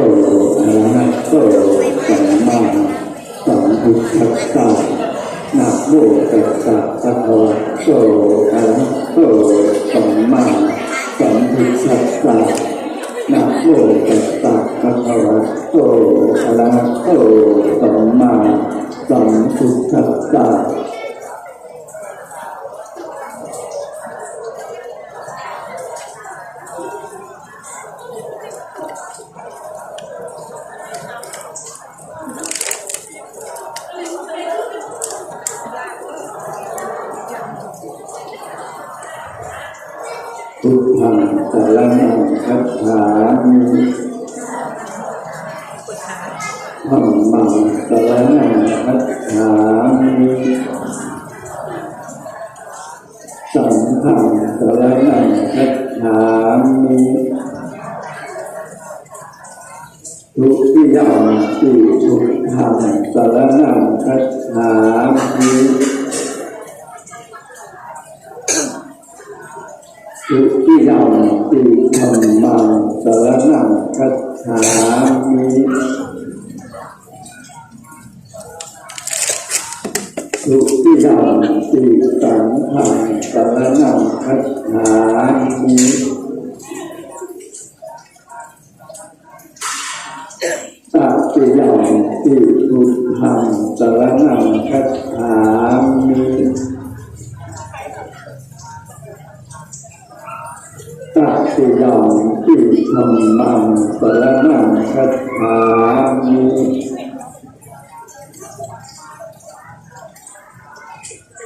โวนะโคสัมมาสัมพุทธัสสะนาโมตัสสะภะคะวะโตอะระหะโตสัมมาสัมพุทธัสสะนาโมตัสสะภะคะวะโตอะระหะโตสัมมาสัมพุทธัสสะ พุทธังสารนังคัจฉามิธัมมังสารนังคัจฉามิสังฆังสารนังคัจฉามิทุติยมปิพุทธังสารนังคัจฉามิ มปิธรรมังสรณังคัจฉามิทุติยมปิสังฆังสรณังคัจฉามิตัติยมปิพุทธังสรณังคัจฉา ตัติยมปิธรรมังสรณังคัจฉามิ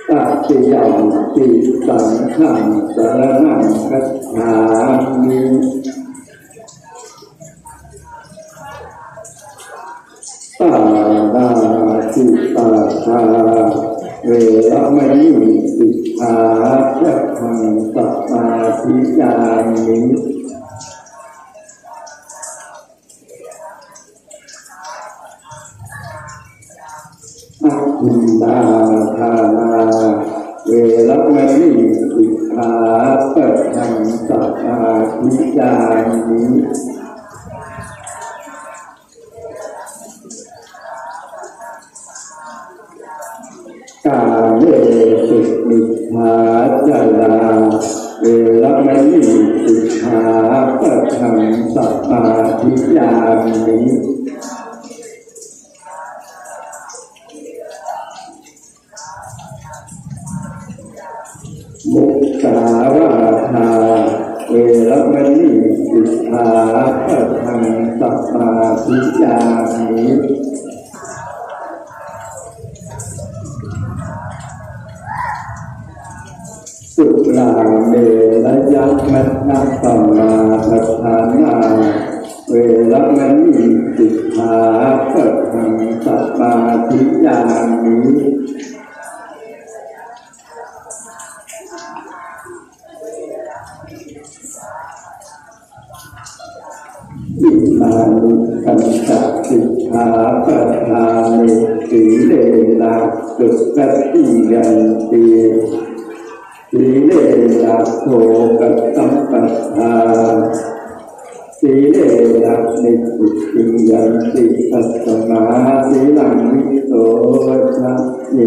ตัติยมปิสังฆังสรณังคัจฉามิปานาติปาทาเวรมณีสิกขาจะทังสัมมา ทิยามิอัคคินดาทานาเวรมณีสิกขาปะทังสัมมาทิยามิกาเยสุมิทาจารา เวรมณีสิกขาปะทังสัมมาทิยามิมุสาวาทาเวรมณีสิกขาปะทังสัมมาทิยามิ นาปมาปทานาเวรมณีสิกขาปะทังสัมมาทิยามิอิมานิกัญจสิกขาปะทานิสีเลนะสุขติยันติสีเล นะโภกัสสัมปทาสีเลนะนิสุติยันติปัสสมาสีลังวิโสชะเย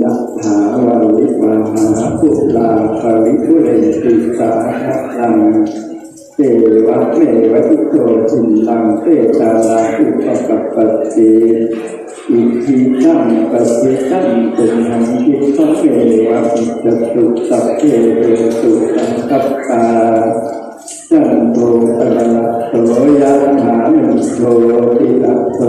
ยะถาวาลิวาหาปุราภริทุเรติสาหังเทวะเมวะอิโตจินตังเตตาลาอุปกัปปติ อิทิตังปฏิตังตุหังคิปเมวะอิจตุสัพเพเวสุตังคัปตาจันโตตะระโตยะถานุโตติระโต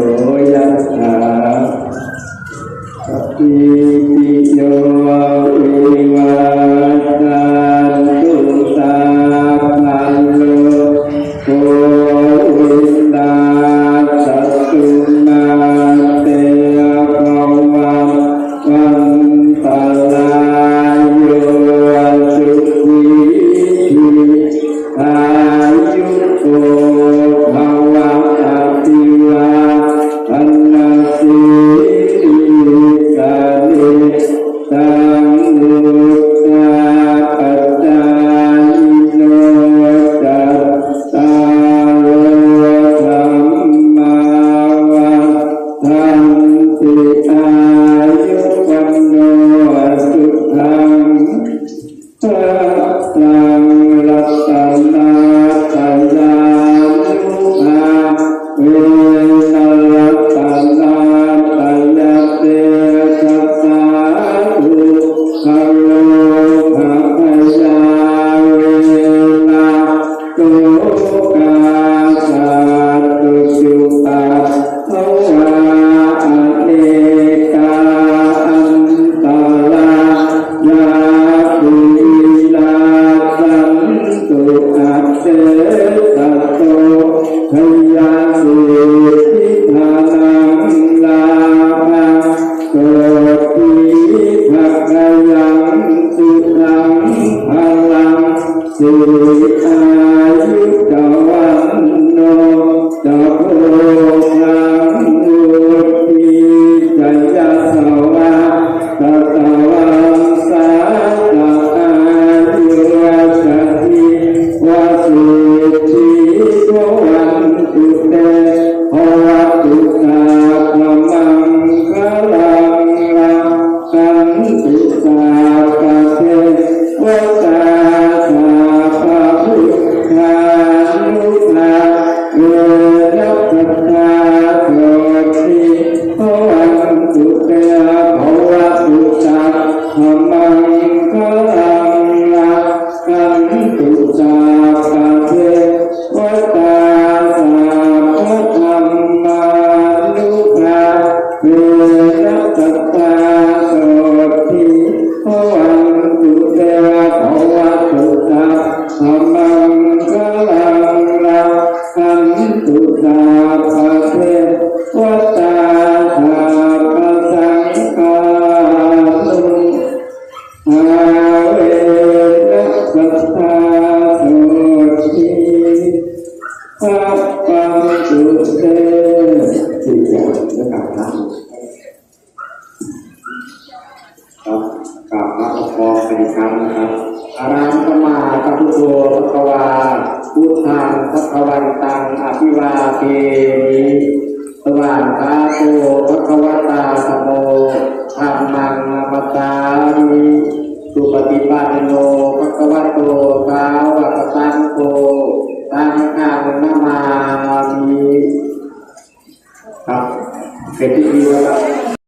and the crowd that อีกครั้นะครับอารามตมาตพุทโธพวาพุทธังพระวันตังอภิวาเทมิสว่างตาโตพระวตาสโมธรรมังอมตาริสุปฏิปันโน